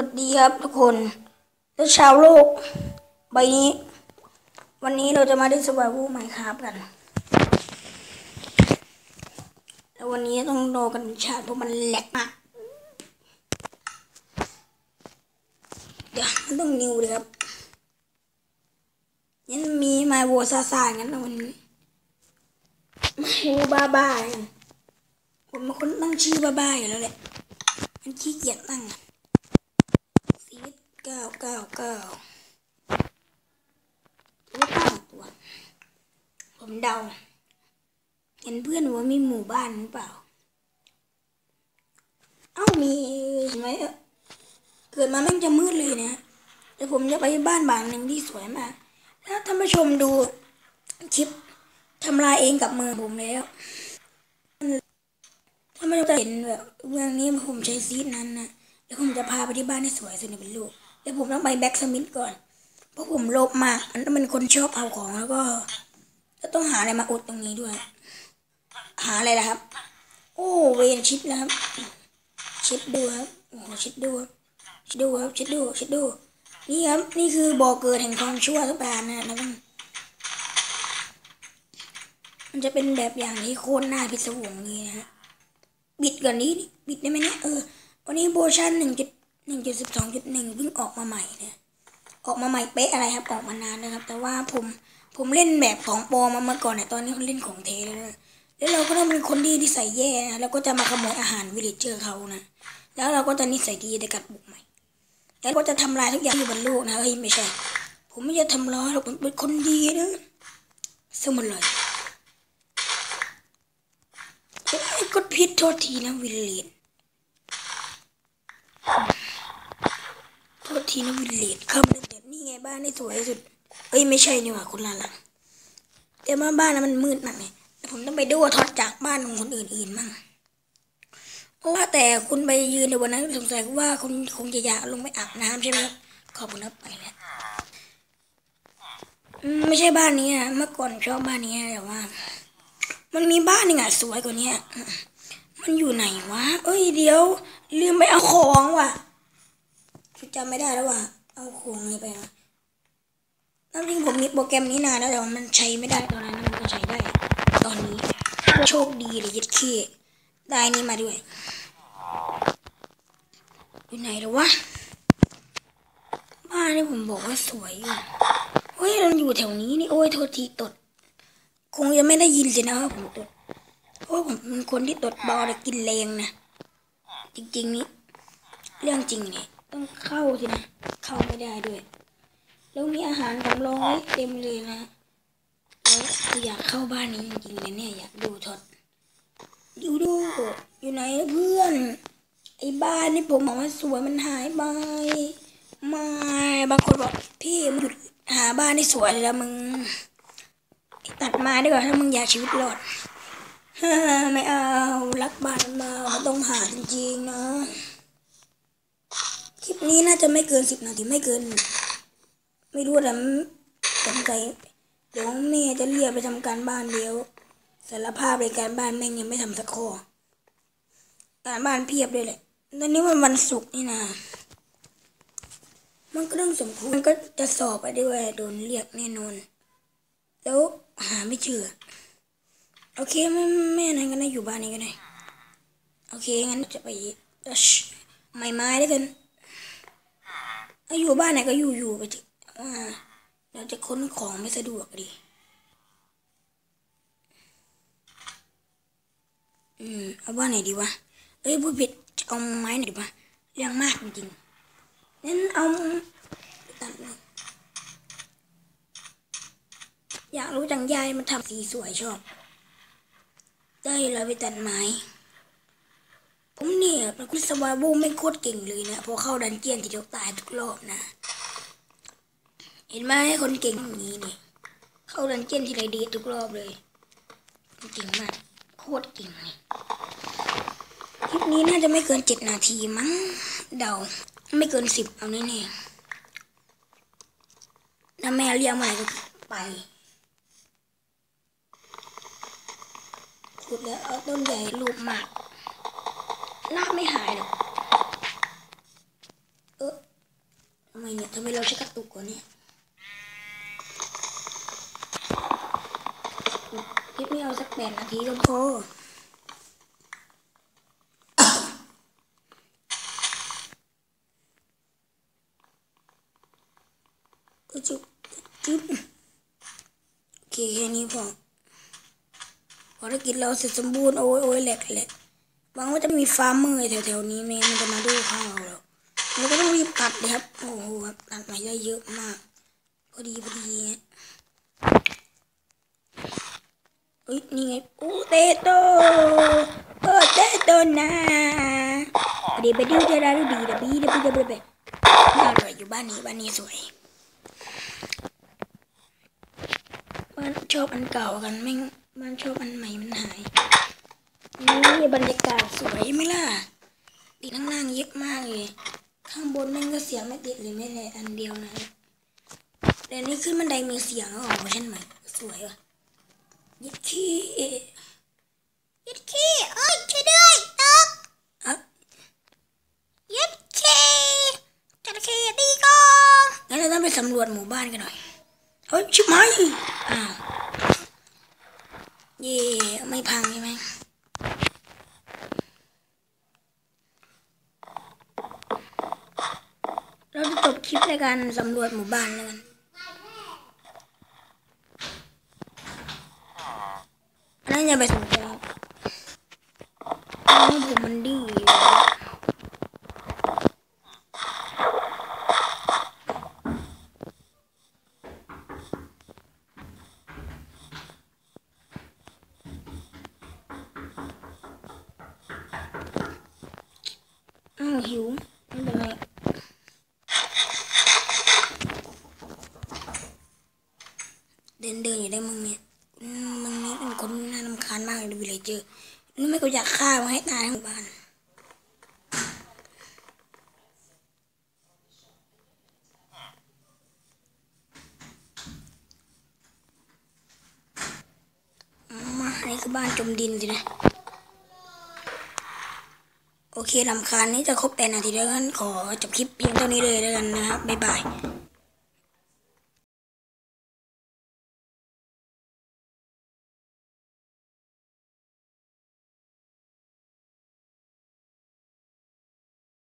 วัสดีครับทุกคนและชาวโลกใบนี้ วันนี้เราจะมาได้สวายวูไมครับกัน แล้ววันนี้ต้องรอกันชาติเพราะมันแหลกมากเดี๋ยวมันต้องนิวเลยครับยังมีไมาวัวซาซางั้นนะวันนี้ไม่วัวบ้าบ้าผมเป็นคนตั้งชื่อบ้าบ้าอยู่แล้วแหละมันขี้เกียจตั้งอะ ก้าเก้าเก้าตัวเก้าตัว ผมเดา เห็นเพื่อนว่ามีหมู่บ้านหรือเปล่า เอ้ามีเห็นไหมเออเกิดมาแม่งจะมืดเลยนะแต่ผมจะไปบ้านบางหนึ่งที่สวยมาก ถ้าท่านผู้ชมดูคลิปทำลายเองกับมือผมแล้วถ้าไม่จะเห็นแบบเมืองนี้ผมใช้ซีดนั้นนะแล้วผมจะพาไปที่บ้านที่สวยสุดในเป็นลูก แล้วผมต้องไปแบ็กสมิธก่อน เพราะผมโลภมากอันนั้นเป็นคนชอบเอาของแล้วก็จะต้องหาอะไรมาอุดตรงนี้ด้วย หาอะไรล่ะครับ โอ้เวนชิดนะครับ ชิดดูครับโอ้ชิดดูชิดดูครับชิดดูชิดดู นี่ครับ นี่คือบ่อเกิดแห่งความชั่วทุกประการนะนะครับมันจะเป็นแบบอย่างที่โคตรน่าพิศวงนี้นะฮะบิดก่อนนี้ บิดได้ไหมเนี่ยเออวันนี้โบชั่นหนึ่งจุด หนึ่งจุดสิบสองจุดหนึ่งเพิ่งออกมาใหม่เนี่ยออกมาใหม่เป๊ะอะไรครับออกมานานนะครับ แต่ว่าผมผมเล่นแบบของปอมาเมื่อก่อนเนี่ยตอนนี้ผมเล่นของเทแล้วนะแล้วเราก็ต้องเป็นคนดีที่ใส่แย่นะแล้วก็จะมาขโมยอาหารวิลเลจเจอร์เขานะแล้วเราก็จะนิสัยดีแต่กัดบุกใหม่แล้วก็จะทำลายทุกอย่างอยู่บนโลกนะเฮ้ยไม่ใช่ ผมไม่จะทำร้ายหรอกผมเป็นคนดีนะสมเลยโอ้ยกดพิษโทษทีนะวิลเลนโทีนะวิลเลนคำนึงแต่นี่ไงบ้านนี่สวยที่สุด เอ้ยไม่ใช่นี่หว่าคนละหลังแต่ว่าบ้านนั้นมันมืดมากไงแต่ผมต้องไปดูทอดจากบ้านของคนอื่นๆมั่งเพราะว่าแต่คุณไปยืนในวันนั้นสงสัยว่าคุณคงจะอยากลงไปอาบน้ำใช่ไหมครับขอบคุณครับไปแล้วไม่ใช่บ้านนี้นะเมื่อก่อนชอบบ้านนี้แต่ว่า มันมีบ้านหนึ่งอะสวยกว่านี้มันอยู่ไหนวะ เอ้ยเดี๋ยว ลืมไปเอาของว่ะ จำไม่ได้แล้วว่ะเอาของอะไรไปวะน้ำจริงผมมีโปรแกรมนี้นานแล้วแต่ว่ามันใช้ไม่ได้ตอนนั้นมันก็ใช้ได้ ตอนนี้โชคดีเลยยัดขี้ได้นี่มาด้วยอยู่ไหนแล้ววะบ้านนี่ผมบอกว่าสวยอยู่เฮ้ยเราอยู่แถวนี้นี่โอ้ยโทษทีตด คงจะไม่ได้ยินสินะว่าผมตดเพราะผมเป็นคนที่ตดบาแต่กินแรงนะจริงๆนี่เรื่องจริงเนี่ย ต้องเข้าสินะ เข้าไม่ได้ด้วย แล้วมีอาหารสำรองไว้เต็มเลยนะแล้วอยากเข้าบ้านนี้จริงๆเลยเนี่ยอยากดูทดดูดูอยู่ไหนเพื่อน ไอ้บ้านนี่ผมบอกว่าสวยมันหายไปไม่บางคนบอกพี่มึงหยุดหาบ้านที่สวยเลยละมึงตัดมาดีกว่าถ้ามึงอยากชีวิตรอดฮ่าไม่เอารักบ้านมามันต้องหาจริงๆนะ คลิปนี้น่าจะไม่เกินสิบนาทีไม่เกิน ไม่รู้แต่สงสัยเดี๋ยวแม่จะเรียกไปทำการบ้านเดียวสารภาพเลยการบ้านแม่งยังไม่ทำสักข้อการบ้านเพียบเลยแหละตอนนี้มันวันศุกร์นี่นะมันก็ต้องสมควรมันก็จะสอบไปด้วยโดนเรียกแน่นอน แล้วหาไม่เจอโอเคแม่แม่นั้นก็ได้อยู่บ้านนี้ก็ได้โอเคงั้นจะไปเอ้ยไม้ไม้ด้กัน อาอยู่บ้านไหนก็อยู่อยู่ไปเถอะเราจะค้นของไม่สะดวกดิอืม เอาบ้านไหนดีวะ เอ้ยพูดผิดจะเอาไม้ไหนดีวะเรื่องมากจริงๆงั้นเอาตัดเลยอยากรู้จังยายมันทำสีสวยชอบ ได้เลยไปตัดไม้ เนี่ยเป็นคุณสวาบูไม่โคตรเก่งเลยนะพอเข้าดันเจียนทีเดียวตายทุกรอบนะ เห็นไหมคนเก่งอย่างนี้เนี่ยเข้าดันเจียนทีไรดีทุกรอบเลยเก่งมากโคตรเก่งเลยคลิปนี้น่าจะไม่เกินเจ็ดนาทีมั้งเดาไม่เกินสิบเอาแน่ๆถ้าแม่เรียกเมื่อไหร่ก็ไปขุดแล้วเอาต้นใหญ่รูปมาก ลาไม่หายหรอกเออไมเนี่ยทำไมเราใช้กระตุกกว่าเนี่ยคลิปนี้เอาสักแปดนาทีก็พอก็จุบจุบโอเคแค่นี้พอภารกิจเราเสร็จสมบูรณ์โอ้ยโอ้ยแหลกแหลก หวังว่าจะมีฟาร์มเมอร์แถวๆนี้ไม่งั้นมันจะมาดูข้าวเราเราก็ต้องรีบตัดเลยครับ โอ้โหครับตัดมาได้เยอะมาก พอดีพอดีเอ้ยนี่ไงโอ้เตโตโอ้เตโตนะเดี๋ยวไปดูเดี๋ยวเราดูดีเดี๋ยวบีเดี๋ยวบีเดี๋ยวบีเดี๋ยวบีบ้านเราอยู่บ้านนี้บ้านนี้สวยบ้านชอบอันเก่ากันไม่งบ้านชอบอันใหม่มันหาย นี่บรรยากาศสวยไหมล่ะติดข้างล่างเยอะมากเลย ข้างบนแม่งก็เสียงไม่ติดเลยไม่แต่อันเดียวนะแต่นี่ขึ้นบันไดมีเสียงแล้วออกเวอร์ชันใหม่สวยว่ะยิดขี้ยิดขี้เอ้ยช่วยด้วยตกอะยิดขี้จระเข้ตีกองงั้นเราต้องไปสำรวจหมู่บ้านกันหน่อยเฮ้ยชิบหายอ้าวเย่ไม่พังใช่ไหม เราจะจบคลิปในการสำรวจหมู่บ้านแล้วกันอันนั้นอย่าไปสนใจเพราะผมมันดื้อาวหิวไม่เป็นไรเดินเดินอยู่ได้มึงเนี่ยมึงนี่เป็นคนน่ารำคาญมากเลยวิเลยเจอนี่ไม่ก็อยากฆ่ามันให้ตายทั้งหมู่บ้านมาอันนี้คือบ้านจมดินสินะ โอเคลำคาญนี้จะครบแปดนาทีแล้วกันขอจบคลิปเพียงเท่านี้เลยแล้วกันนะครับ บ๊ายบาย